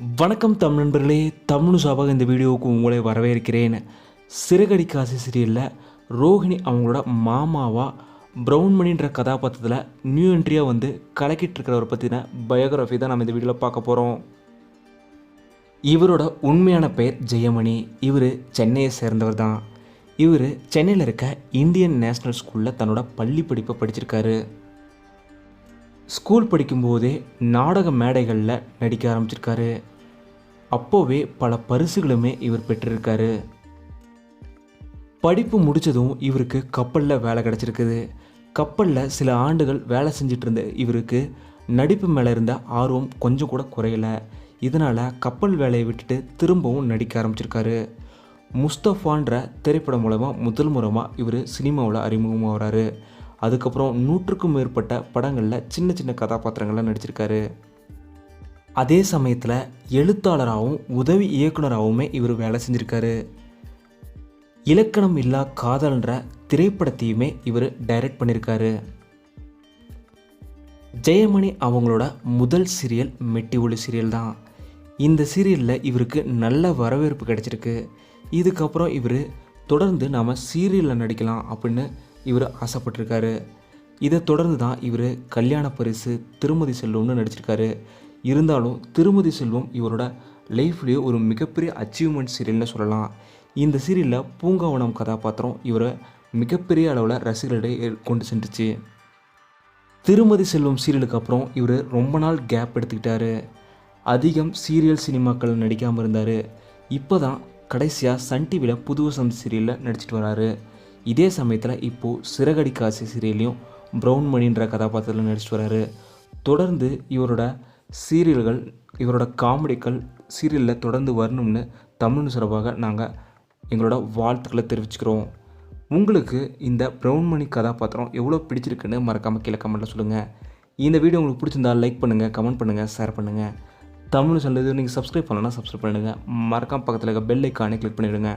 வணக்கம் தமிழ் நண்பர்களே தமிழ் சாபாக இந்த வீடியோவுக்கு உங்களை வரவேற்கிறேன். சிறுகடி காசி சீரியலில் ரோஹிணி அவங்களோட மாமாவாக ப்ரௌன் மணின்ற கதாபாத்திரத்தில் நியூ என்ட்ரியாக வந்து கலக்கிட்டு இருக்கிறவரை பற்றின பயோகிராஃபி தான் நம்ம இந்த வீடியோவில் பார்க்க போகிறோம் இவரோட உண்மையான பெயர் ஜெயமணி இவர் சென்னையை சேர்ந்தவர் தான். இவர் சென்னையில் இருக்க இந்தியன் நேஷ்னல் ஸ்கூலில் தன்னோட பள்ளி படிப்பை படிச்சிருக்காரு. ஸ்கூல் படிக்கும்போதே நாடக மேடைகளில் நடிக்க ஆரம்பிச்சிருக்காரு. அப்போவே பல பரிசுகளுமே இவர் பெற்றிருக்காரு. படிப்பு முடித்ததும் இவருக்கு கப்பலில் வேலை கிடச்சிருக்குது. கப்பலில் சில ஆண்டுகள் வேலை செஞ்சிட்டு இருந்த இவருக்கு நடிப்பு மேலே இருந்த ஆர்வம் கொஞ்சம் கூட குறையல. இதனால் கப்பல் வேலையை விட்டுட்டு திரும்பவும் நடிக்க ஆரம்பிச்சிருக்காரு. முஸ்தஃபான்ற திரைப்படம் மூலமாக முதல் முறமாக இவர் சினிமாவில் அறிமுகமாகிறாரு. அதுக்கப்புறம் நூற்றுக்கும் மேற்பட்ட படங்களில் சின்ன சின்ன கதாபாத்திரங்களில் நடிச்சிருக்காரு. அதே சமயத்தில் எழுத்தாளராகவும் உதவி இயக்குனராகவுமே இவர் வேலை செஞ்சுருக்காரு. இலக்கணம் இல்லா காதல்ன்ற திரைப்படத்தையுமே இவர் டைரக்ட் பண்ணியிருக்காரு ஜெயமணி அவங்களோட முதல் சீரியல் மெட்டி ஒளி சீரியல் தான். இந்த சீரியலில் இவருக்கு நல்ல வரவேற்பு கிடச்சிருக்கு. இதுக்கப்புறம் இவர் தொடர்ந்து நாம் சீரியலில் நடிக்கலாம் அப்படின்னு இவர் ஆசைப்பட்டிருக்காரு. இதை தொடர்ந்து தான் இவர் கல்யாண பரிசு திருமதி செல்வம்னு நடிச்சிருக்காரு. இருந்தாலும் திருமதி செல்வம் இவரோட லைஃப்லேயே ஒரு மிகப்பெரிய அச்சீவ்மெண்ட் சீரியல்னு சொல்லலாம். இந்த சீரியலில் பூங்காவனம் கதாபாத்திரம் இவரை மிகப்பெரிய அளவில் ரசிகர்களிடையே கொண்டு சென்றுச்சு. திருமதி செல்வம் சீரியலுக்கு அப்புறம் இவர் ரொம்ப நாள் கேப் எடுத்துக்கிட்டாரு. அதிகம் சீரியல் சினிமாக்கள் நடிக்காமல் இருந்தார். இப்போ தான் கடைசியாக சன் டிவியில் புது வசந்த் சீரியலில் நடிச்சிட்டு வராரு. இதே சமயத்தில் இப்போது சிறகடி காசி சீரியல்லையும் ப்ரௌன் மணின்ற கதாபாத்திரத்தில் நடிச்சிட்டு வராரு. தொடர்ந்து இவரோட சீரியல்கள் இவரோட காமெடிக்கள் சீரியலில் தொடர்ந்து வரணும்னு தமிழ் சிறப்பாக நாங்கள் எங்களோட வாழ்த்துக்களை தெரிவிச்சுக்கிறோம். உங்களுக்கு இந்த ப்ரௌன் மணி கதாபாத்திரம் எவ்வளோ பிடிச்சிருக்குன்னு மறக்காமல் கீழே கமெண்ட்டில் சொல்லுங்கள் இந்த வீடியோ உங்களுக்கு பிடிச்சிருந்தா லைக் பண்ணுங்கள் கமெண்ட் பண்ணுங்கள் ஷேர் பண்ணுங்கள் தமிழ் சொல்லுது நீங்கள் சப்ஸ்கிரைப் பண்ணலன்னா சப்ஸ்கிரைப் பண்ணிடுங்க. மறக்காம பக்கத்தில் இருக்க பெல் ஐக்கானே கிளிக் பண்ணிவிடுங்க